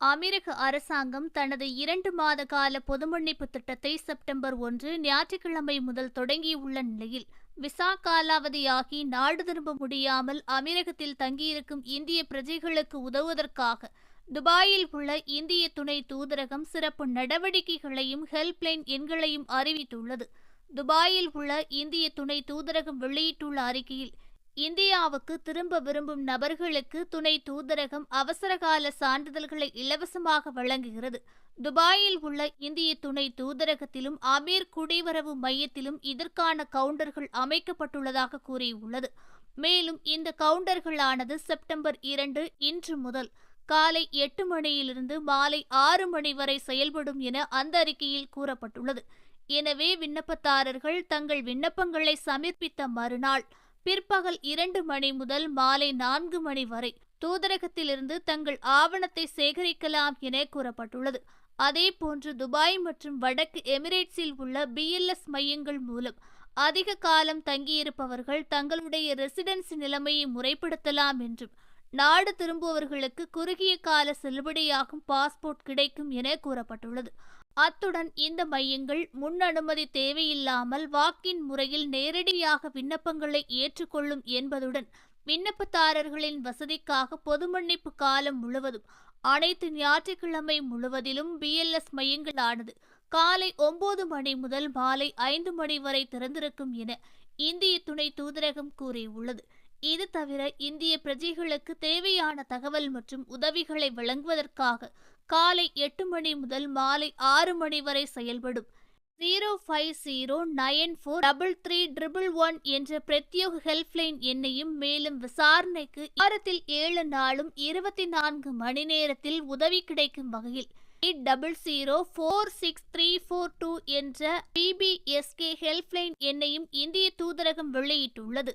அமெரிக்க அரசாங்கம் தனது இரண்டு மாத கால பொதுமன்னிப்பு திட்டத்தை செப்டம்பர் ஒன்று ஞாயிற்றுக்கிழமை முதல் தொடங்கியுள்ள நிலையில் விசா காலாவதியாகி நாடு திரும்ப முடியாமல் அமெரிக்கத்தில் தங்கியிருக்கும் இந்திய பிரஜைகளுக்கு உதவுவதற்காக துபாயில் உள்ள இந்திய துணை தூதரகம் சிறப்பு நடவடிக்கைகளையும் ஹெல்ப்லைன் எண்களையும் அறிவித்துள்ளது. துபாயில் உள்ள இந்திய துணை தூதரகம் வெளியிட்டுள்ள அறிக்கையில் இந்தியாவுக்கு திரும்ப விரும்பும் நபர்களுக்கு துணை தூதரகம் அவசரகால சான்றிதழ்களை இலவசமாக வழங்குகிறது. துபாயில் உள்ள இந்திய துணை தூதரகத்திலும் அமீர் குடிவரவு மையத்திலும் இதற்கான கவுண்டர்கள் அமைக்கப்பட்டுள்ளதாக கூறியுள்ளது. மேலும் இந்த கவுண்டர்களானது செப்டம்பர் இரண்டு இன்று முதல் காலை எட்டு மணியிலிருந்து மாலை ஆறு மணி வரை செயல்படும் என அந்த அறிக்கையில் கூறப்பட்டுள்ளது. எனவே விண்ணப்பதாரர்கள் தங்கள் விண்ணப்பங்களை சமர்ப்பித்த மறுநாள் பிற்பகல் இரண்டு மணி முதல் மாலை நான்கு மணி வரை தூதரகத்திலிருந்து தங்கள் ஆவணத்தை சேகரிக்கலாம் என கூறப்பட்டுள்ளது. அதேபோன்று துபாய் மற்றும் வடக்கு எமிரேட்ஸில் உள்ள பிஎல்எஸ் மையங்கள் மூலம் அதிக காலம் தங்கியிருப்பவர்கள் தங்களுடைய ரெசிடென்சி நிலைமையை முறைப்படுத்தலாம் என்றும் நாடு திரும்புவவர்களுக்கு குறுகிய கால செல்லுபடியாகும் பாஸ்போர்ட் கிடைக்கும் என கூறப்பட்டுள்ளது. அத்துடன் இந்த மையங்கள் முன் அனுமதி தேவையில்லாமல் வாக்கின் முறையில் நேரடியாக விண்ணப்பங்களை ஏற்றுக்கொள்ளும் என்பதுடன் விண்ணப்பதாரர்களின் வசதிக்காக பொது மன்னிப்பு காலம் முழுவதும் அனைத்து ஞாயிற்றுக்கிழமை முழுவதிலும் பிஎல்எஸ் மையங்களானது காலை ஒன்பது மணி முதல் மாலை ஐந்து மணி வரை திறந்திருக்கும் என இந்திய துணை தூதரகம் கூறியுள்ளது. இது தவிர இந்திய பிரஜைகளுக்கு தேவையான தகவல் மற்றும் உதவிகளை வழங்குவதற்காக காலை எட்டு மணி முதல் மாலை ஆறு மணி வரை செயல்படும். Zero five zero nine four double three triple one என்ற பிரத்யோக ஹெல்ப்லைன் எண்ணையும் மேலும் விசாரணைக்கு வாரத்தில் ஏழு நாளும் இருபத்தி நான்கு மணி நேரத்தில் உதவி கிடைக்கும் வகையில் eight double zero four six three four two என்ற பிபிஎஸ்கே ஹெல்ப்லைன் எண்ணையும் இந்திய தூதரகம் வெளியிட்டுள்ளது.